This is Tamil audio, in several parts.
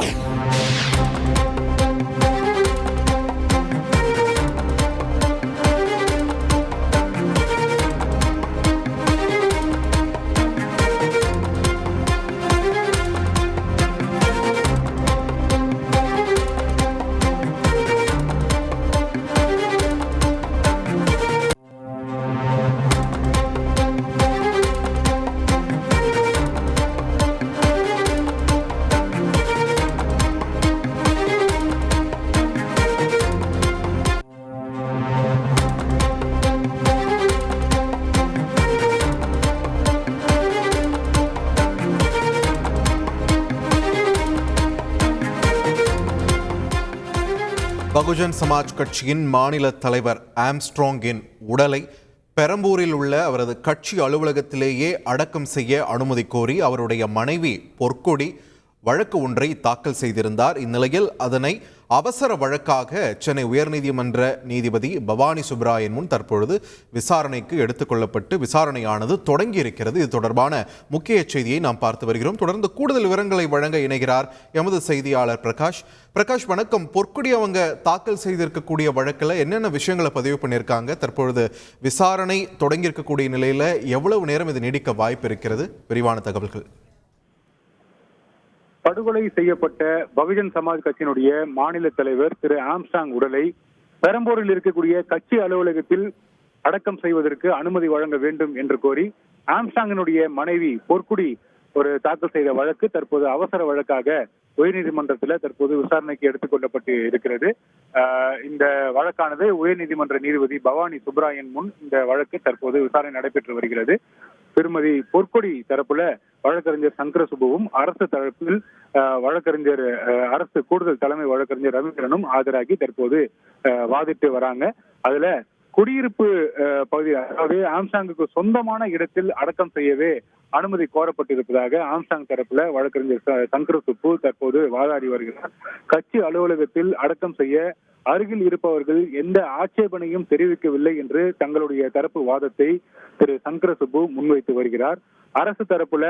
Boom. பகுஜன் சமாஜ் கட்சியின் மாநில தலைவர் ஆம்ஸ்ட்ராங்கின் உடலை பெரம்பூரில் உள்ள அவரது கட்சி அலுவலகத்திலேயே அடக்கம் செய்ய அனுமதி கோரி அவருடைய மனைவி பொற்கொடி வழக்கு ஒன்றை தாக்கல் செய்திருந்தார். இந்நிலையில் அதனை அவசர வழக்காக சென்னை உயர்நீதிமன்ற நீதிபதி பவானி சுப்ராயன் முன் தற்பொழுது விசாரணைக்கு எடுத்துக்கொள்ளப்பட்டு விசாரணையானது தொடங்கி இருக்கிறது இது தொடர்பான முக்கிய செய்தியை நாம் பார்த்து வருகிறோம். தொடர்ந்து கூடுதல் விவரங்களை வழங்க இணைகிறார் எமது செய்தியாளர் பிரகாஷ். பிரகாஷ் வணக்கம். பொற்குடி அவங்க தாக்கல் செய்திருக்கக்கூடிய வழக்கில் என்னென்ன விஷயங்களை பதிவு பண்ணியிருக்காங்க? தற்பொழுது விசாரணை தொடங்கியிருக்கக்கூடிய நிலையில் எவ்வளவு நேரம் இது நீடிக்க வாய்ப்பு இருக்கிறது? விரிவான தகவல்கள். படுகொலை செய்யப்பட்ட பகுஜன் சமாஜ் கட்சியினுடைய மாநில தலைவர் திரு ஆம்ஸ்டாங் உடலை பெரம்பூரில் இருக்கக்கூடிய கட்சி அலுவலகத்தில் அடக்கம் செய்வதற்கு அனுமதி வழங்க வேண்டும் என்று கோரி ஆம்ஸ்டாங்கினுடைய மனைவி பொற்குடி ஒரு தாக்கல் செய்த வழக்கு தற்போது அவசர வழக்காக உயர்நீதிமன்றத்தில் தற்போது விசாரணைக்கு எடுத்துக்கொள்ளப்பட்டு இருக்கிறது. இந்த வழக்கானது உயர்நீதிமன்ற நீதிபதி பவானி சுப்ராயன் முன் இந்த வழக்கு தற்போது விசாரணை நடைபெற்று வருகிறது. திருமதி பொற்கொடி தரப்புல வழக்கறிஞர் சங்கர சுபுவும் அரசு தரப்பில் வழக்கறிஞர் அரசு கூடுதல் தலைமை வழக்கறிஞர் ரவீந்திரனும் ஆஜராகி தற்போது வாதிட்டு வராங்க. அதுல குடியிருப்பு பகுதி அதாவது ஆம்சாங்குக்கு சொந்தமான இடத்தில் அடக்கம் செய்யவே அனுமதி கோரப்பட்டிருப்பதாக ஆம்சாங் தரப்புல வழக்கறிஞர் சங்கர சுப்பு தற்போது வாதாடி வருகிறார். கட்சி அலுவலகத்தில் அடக்கம் செய்ய அருகில் இருப்பவர்கள் எந்த ஆட்சேபனையும் தெரிவிக்கவில்லை என்று தங்களுடைய தரப்பு வாதத்தை திரு சங்கர சுப்பு முன்வைத்து வருகிறார். அரசு தரப்புல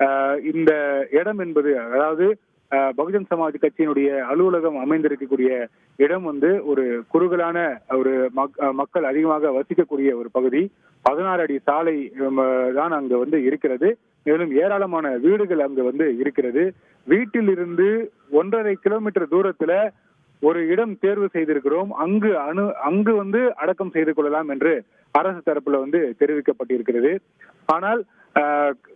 ஆஹ், இந்த இடம் என்பது அதாவது பகுஜன் சமாஜ் கட்சியினுடைய அலுவலகம் அமைந்திருக்கக்கூடிய இடம் வந்து ஒரு குறுகலான ஒரு மக்- மக்கள் அதிகமாக வசிக்கக்கூடிய ஒரு பகுதி. பதினாறு அடி சாலை தான் அங்க வந்து இருக்கிறது. மேலும் ஏராளமான வீடுகள் அங்க வந்து இருக்கிறது. வீட்டில் இருந்து ஒன்றரை கிலோமீட்டர் தூரத்துல ஒரு இடம் தேர்வு செய்திருக்கிறோம். அங்கு அணு அங்கு வந்து அடக்கம் செய்து கொள்ளலாம் என்று அரசு தரப்புல வந்து தெரிவிக்கப்பட்டிருக்கிறது. ஆனால்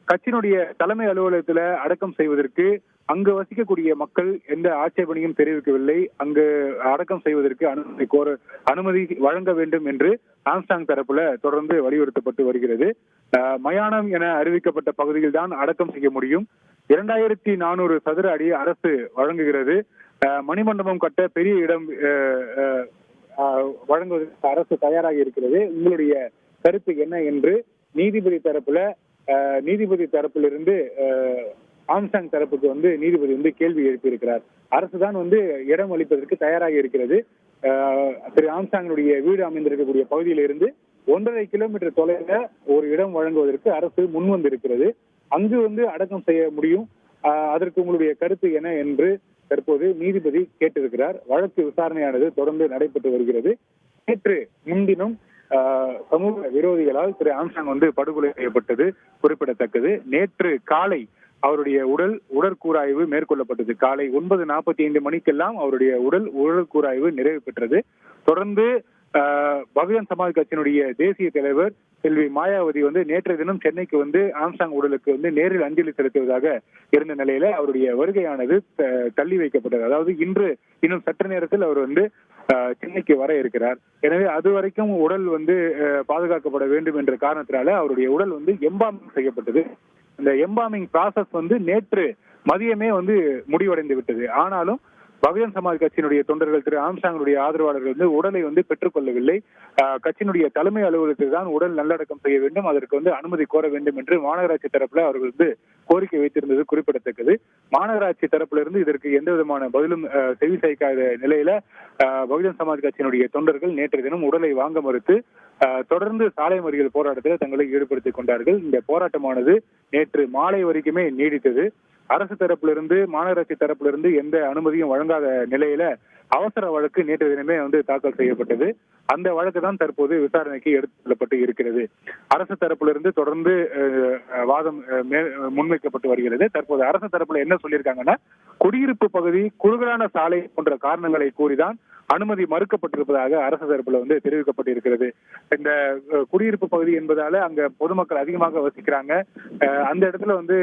கட்சியினுடைய தலைமை அலுவலகத்துல அடக்கம் செய்வதற்கு அங்கு வசிக்கக்கூடிய மக்கள் எந்த ஆட்சேபனையும் தெரிவிக்கவில்லை. அங்கு அடக்கம் செய்வதற்கு அனுமதி கோர அனுமதி வழங்க வேண்டும் என்று ஆம்ஸ்டாங் தரப்புல தொடர்ந்து வலியுறுத்தப்பட்டு வருகிறது. மயானம் என அறிவிக்கப்பட்ட பகுதியில் தான் அடக்கம் செய்ய முடியும். இரண்டாயிரத்தி நானூறு சதுர அடி அரசு வழங்குகிறது. ஆஹ், மணிமண்டபம் கட்ட பெரிய இடம் ஆஹ், வழங்குவதற்கு அரசு தயாராகி இருக்கிறது. உங்களுடைய கருத்து என்ன என்று நீதிபதி தரப்புல ஆஹ், நீதிபதி தரப்பிலிருந்து ஆம்சாங் தரப்புக்கு வந்து நீதிபதி வந்து கேள்வி எழுப்பியிருக்கிறார். அரசு தான் வந்து இடம் அளிப்பதற்கு தயாராகி இருக்கிறது. திரு ஆம்சாங்கினுடைய வீடு அமைந்திருக்கக்கூடிய பகுதியிலிருந்து ஒன்றரை கிலோமீட்டர் தொலைவில் ஒரு இடம் வழங்குவதற்கு அரசு முன் வந்திருக்கிறது. அங்கு வந்து அடக்கம் செய்ய முடியும். ஆஹ், அதற்கு உங்களுடைய கருத்து என்ன என்று தற்போது நீதிபதி கேட்டிருக்கிறார். வழக்கு விசாரணையானது தொடர்ந்து நடைபெற்று வருகிறது. நேற்று முன்தினம் ஆஹ், சமூக விரோதிகளால் திரு ஆம்சாங் வந்து படுகொலை செய்யப்பட்டது குறிப்பிடத்தக்கது. நேற்று காலை அவருடைய உடல் உடற்கூராய்வு மேற்கொள்ளப்பட்டது. காலை ஒன்பது நாற்பத்தி ஐந்து மணிக்கெல்லாம் அவருடைய உடல் உடற்கூராய்வு நிறைவு பெற்றது. தொடர்ந்து பகுஜன் சமாஜ் கட்சியினுடைய தேசிய தலைவர் செல்வி மாயாவதி வந்து நேற்றைய தினம் சென்னைக்கு வந்து ஆம்சாங் உடலுக்கு வந்து நேரில் அஞ்சலி செலுத்துவதாக இருந்த நிலையில அவருடைய வருகையானது த- தள்ளி வைக்கப்பட்டது. அதாவது இன்று இன்னும் சற்று நேரத்தில் அவர் வந்து ஆஹ், சென்னைக்கு வர இருக்கிறார். எனவே அது வரைக்கும் உடல் வந்து பாதுகாக்கப்பட வேண்டும் என்ற காரணத்தினால அவருடைய உடல் வந்து எம்பாம் செய்யப்பட்டது. இந்த எம்பாமிங் ப்ராசஸ் வந்து நேற்று மதியமே வந்து முடிவடைந்து விட்டது ஆனாலும் பகுஜன் சமாஜ் கட்சியினுடைய தொண்டர்கள் திரு ஆம்சாங்களுடைய ஆதரவாளர்கள் வந்து உடலை வந்து பெற்றுக்கொள்ளவில்லை. கட்சியினுடைய தலைமை அலுவலகத்தில் தான் உடல் நல்லடக்கம் செய்ய வேண்டும். அதற்கு வந்து அனுமதி கோர வேண்டும் என்று மாநகராட்சி தரப்புல அவர்கள் வந்து கோரிக்கை வைத்திருந்தது குறிப்பிடத்தக்கது. மாநகராட்சி தரப்புல இருந்து இதற்கு எந்த விதமான பதிலும் செவி சாய்க்காத நிலையில ஆஹ், பகுஜன் சமாஜ் கட்சியினுடைய தொண்டர்கள் நேற்று தினம் உடலை வாங்க மறுத்து தொடர்ந்து சாலை மறியல் போராட்டத்தில் தங்களை ஈடுபடுத்திக் கொண்டார்கள். இந்த போராட்டமானது நேற்று மாலை வரைக்குமே நீடித்தது. அரசு தரப்பிலிருந்து மாநகராட்சி தரப்பிலிருந்து எந்த அனுமதியும் வழங்காத நிலையில அவசர வழக்கு நேற்று தினமே வந்து தாக்கல் செய்யப்பட்டது. அந்த வழக்கு தான் தற்போது விசாரணைக்கு எடுத்துக் கொள்ளப்பட்டு இருக்கிறது. அரசு தரப்பிலிருந்து தொடர்ந்து வாதம் முன்வைக்கப்பட்டு வருகிறது. தற்போது அரசு தரப்புல என்ன சொல்லியிருக்காங்கன்னா குடியிருப்பு பகுதி குறுகலான சாலை போன்ற காரணங்களை கூறிதான் அனுமதி மறுக்கப்பட்டிருப்பதாக அரசு தரப்புல வந்து தெரிவிக்கப்பட்டிருக்கிறது. இந்த குடியிருப்பு பகுதி என்பதால அங்க பொதுமக்கள் அதிகமாக வசிக்கிறாங்க. அந்த இடத்துல வந்து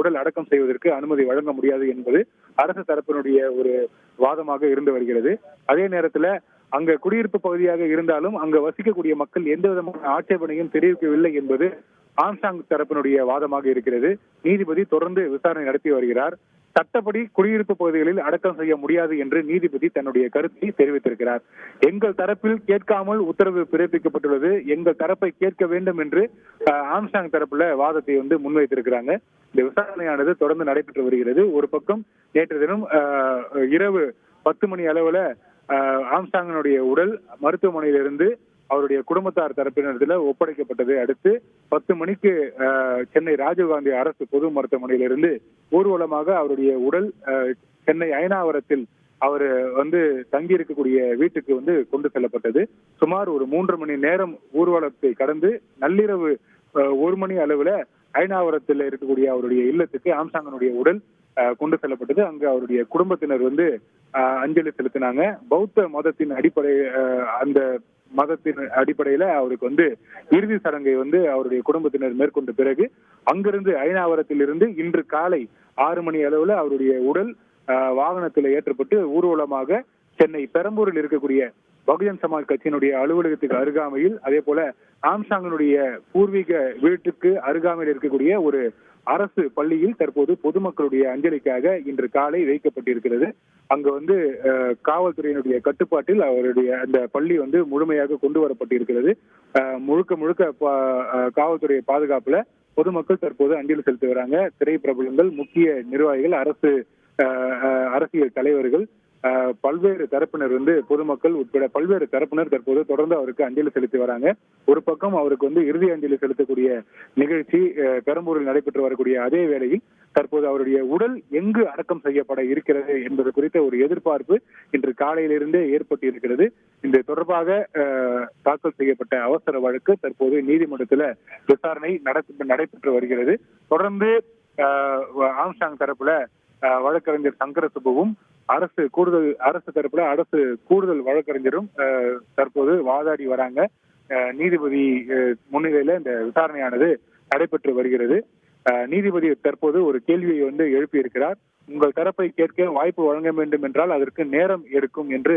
உடல் அடக்கம் செய்வதற்கு அனுமதி வழங்க முடியாது என்பது அரசு தரப்பினுடைய ஒரு வாதமாக இருந்து வருகிறது. அதே நேரத்துல அங்க குடியிருப்பு பகுதியாக இருந்தாலும் அங்க வசிக்கக்கூடிய மக்கள் எந்த விதமான ஆட்சேபனையும் தெரிவிக்கவில்லை என்பது ஆம்சாங் தரப்பினுடைய வாதமாக இருக்கிறது. நீதிபதி தொடர்ந்து விசாரணை நடத்தி வருகிறார். சட்டப்படி குடியிருப்பு பகுதிகளில் அடக்கம் செய்ய முடியாது என்று நீதிபதி தன்னுடைய கருத்தை தெரிவித்திருக்கிறார். எங்கள் தரப்பில் கேட்காமல் உத்தரவு பிறப்பிக்கப்பட்டுள்ளது. எங்கள் தரப்பை கேட்க வேண்டும் என்று ஆம்சாங் தரப்புல வாதத்தை வந்து முன்வைத்திருக்கிறாங்க. இந்த விசாரணையானது தொடர்ந்து நடைபெற்று வருகிறது. ஒரு பக்கம் நேற்று தினம் இரவு பத்து மணி அளவுல அஹ், ஆம்சாங்கனுடைய உடல் மருத்துவமனையிலிருந்து அவருடைய குடும்பத்தார் தரப்பினரிடத்துல ஒப்படைக்கப்பட்டதை அடுத்து பத்து மணிக்கு சென்னை ராஜீவ்காந்தி அரசு பொது மருத்துவமனையிலிருந்து ஊர்வலமாக அவருடைய உடல் அஹ், சென்னை அயனாவரத்தில் அவர் வந்து தங்கி இருக்கக்கூடிய வீட்டுக்கு வந்து கொண்டு செல்லப்பட்டது. சுமார் ஒரு மூன்று மணி நேரம் ஊர்வலத்தை கடந்து நள்ளிரவு அஹ், ஒரு மணி அளவுல அயனாவரத்தில் இருக்கக்கூடிய அவருடைய இல்லத்துக்கு ஆம்சாங்கனுடைய உடல் அஹ், கொண்டு செல்லப்பட்டது. அங்கு அவருடைய குடும்பத்தினர் வந்து அஞ்சலி செலுத்தினாங்க. பௌத்த மதத்தின் அடிப்படை அஹ், அந்த மதத்தின் அடிப்படையில அவருக்கு வந்து இறுதி சடங்கை வந்து அவருடைய குடும்பத்தினர் மேற்கொண்ட பிறகு அங்கிருந்து ஐநாவரத்தில் இருந்து இன்று காலை ஆறு மணி அளவுல அவருடைய உடல் வாகனத்தில் ஏற்றப்பட்டு ஊர்வலமாக சென்னை பெரம்பூரில் இருக்கக்கூடிய பகுஜன் சமாஜ் கட்சியினுடைய அலுவலகத்துக்கு அருகாமையில் அதே போல ஆம்சாங்கனுடைய பூர்வீக வீட்டுக்கு அருகாமையில் இருக்கக்கூடிய ஒரு அரசு பள்ளியில் தற்போது பொதுமக்களுடைய அஞ்சலிக்காக இன்று காலை வைக்கப்பட்டிருக்கிறது. அங்கு வந்து காவல்துறையினுடைய கட்டுப்பாட்டில் அவருடைய அந்த பள்ளி வந்து முழுமையாக கொண்டு வரப்பட்டிருக்கிறது. அஹ், முழுக்க முழுக்க பா- காவல்துறை பாதுகாப்புல பொதுமக்கள் தற்போது அஞ்சலி செலுத்தி வராங்க. திரைப்பிரபலங்கள் முக்கிய நிர்வாகிகள் அரசு அரசியல் தலைவர்கள் பல்வேறு தரப்பினர் வந்து பொதுமக்கள் உட்பட பல்வேறு தரப்பினர் தற்போது தொடர்ந்து அவருக்கு அஞ்சலி செலுத்தி வராங்க. ஒரு பக்கம் அவருக்கு வந்து இறுதி அஞ்சலி செலுத்தக்கூடிய நிகழ்ச்சி அஹ், பெரம்பூரில் நடைபெற்று வரக்கூடிய அதே வேளையில் தற்போது அவருடைய உடல் எங்கு அடக்கம் செய்யப்பட இருக்கிறது என்பது குறித்த ஒரு எதிர்பார்ப்பு இன்று காலையிலிருந்தே ஏற்பட்டு இருக்கிறது இந்த தொடர்பாக அஹ், தாக்கல் செய்யப்பட்ட அவசர வழக்கு தற்போது நீதிமன்றத்தில் விசாரணை நடைபெற்று வருகிறது. தொடர்ந்து ஆம்சாங் தரப்புல அஹ், வழக்கறிஞர் சங்கரசுபுவும் அரசு கூடுதல் அரசு தரப்புல அரசு கூடுதல் வழக்கறிஞரும் அஹ், தற்போது வாதாடி வராங்க. நீதிபதி முன்னிலையில இந்த விசாரணையானது நடைபெற்று வருகிறது. நீதிபதி தற்போது ஒரு கேள்வியை வந்து எழுப்பியிருக்கிறார். உங்கள் தரப்பை கேட்க வாய்ப்பு வழங்க வேண்டும் என்றால் அதற்கு நேரம் எடுக்கும் என்று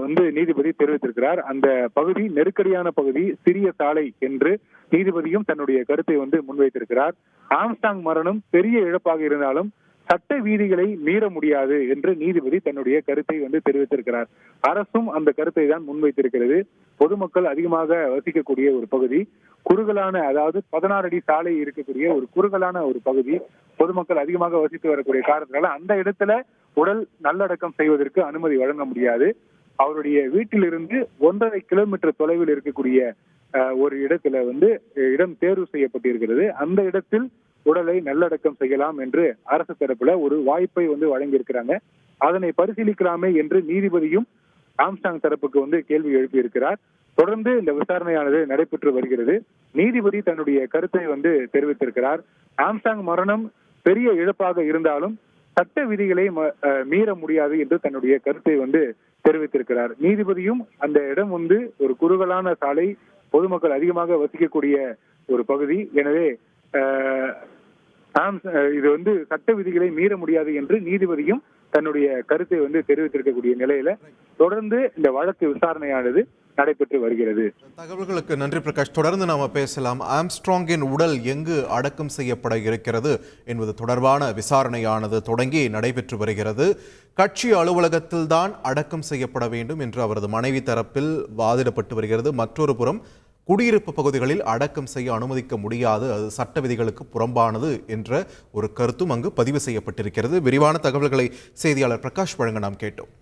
வந்து நீதிபதி தெரிவித்திருக்கிறார். அந்த பகுதி நெருக்கடியான பகுதி சிறிய சாலை என்று நீதிபதியும் தன்னுடைய கருத்தை வந்து முன்வைத்திருக்கிறார். ஆம்ஸ்டாங் மரணம் பெரிய இழப்பாக இருந்தாலும் சட்ட வீதிகளை மீற முடியாது என்று நீதிபதி தன்னுடைய கருத்தை வந்து தெரிவித்திருக்கிறார். அரசும் அந்த கருத்தை தான் முன்வைத்திருக்கிறது. பொதுமக்கள் அதிகமாக வசிக்கக்கூடிய ஒரு பகுதி. குறுகலான அதாவது பதினாறு அடி சாலை இருக்கக்கூடிய ஒரு குறுகலான ஒரு பகுதி பொதுமக்கள் அதிகமாக வசித்து வரக்கூடிய காரணத்தினால அந்த இடத்துல உடல் நல்லடக்கம் செய்வதற்கு அனுமதி வழங்க முடியாது. அவருடைய வீட்டிலிருந்து ஒன்றரை கிலோமீட்டர் தொலைவில் இருக்கக்கூடிய ஒரு இடத்துல வந்து இடம் தேர்வு செய்யப்பட்டிருக்கிறது. அந்த இடத்தில் உடலை நல்லடக்கம் செய்யலாம் என்று அரசு தரப்புல ஒரு வாய்ப்பை வந்து வழங்கியிருக்கிறாங்க. அதனை பரிசீலிக்கலாமே என்று நீதிபதியும் ஆம்ஸ்டாங் தரப்புக்கு வந்து கேள்வி எழுப்பியிருக்கிறார். தொடர்ந்து இந்த விசாரணையானது நடைபெற்று வருகிறது. நீதிபதி தன்னுடைய கருத்தை வந்து தெரிவித்திருக்கிறார். ஆம்சாங் மரணம் பெரிய இழப்பாக இருந்தாலும் சட்ட விதிகளை ம- அஹ் மீற முடியாது என்று தன்னுடைய கருத்தை வந்து தெரிவித்திருக்கிறார். நீதிபதியும் அந்த இடம் வந்து ஒரு குறுகலான சாலை பொதுமக்கள் அதிகமாக வசிக்கக்கூடிய ஒரு பகுதி. எனவே அஹ், இது வந்து சட்ட விதிகளை மீற முடியாது என்று நீதிபதியும் தன்னுடைய கருத்தை வந்து தெரிவித்திருக்கக்கூடிய நிலையில தொடர்ந்து இந்த வழக்கு விசாரணையானது நடைபெற்று வருகிறது. தகவல்களுக்கு நன்றி பிரகாஷ். தொடர்ந்து நாம பேசலாம். ஆம்ஸ்ட்ராங்கின் உடல் எங்கு அடக்கம் செய்யப்பட இருக்கிறது என்பது தொடர்பான விசாரணையானது தொடங்கி நடைபெற்று வருகிறது. கட்சி அலுவலகத்தில் தான் அடக்கம் செய்யப்பட வேண்டும் என்று அவரது மனைவி தரப்பில் வாதிடப்பட்டு வருகிறது. மற்றொரு புறம் குடியிருப்பு பகுதிகளில் அடக்கம் செய்ய அனுமதிக்க முடியாது. அது சட்ட விதிகளுக்கு புறம்பானது என்ற ஒரு கருத்தும் அங்கு பதிவு செய்யப்பட்டிருக்கிறது. விரிவான தகவல்களை செய்தியாளர் பிரகாஷ் வழங்க நாம் கேட்டோம்.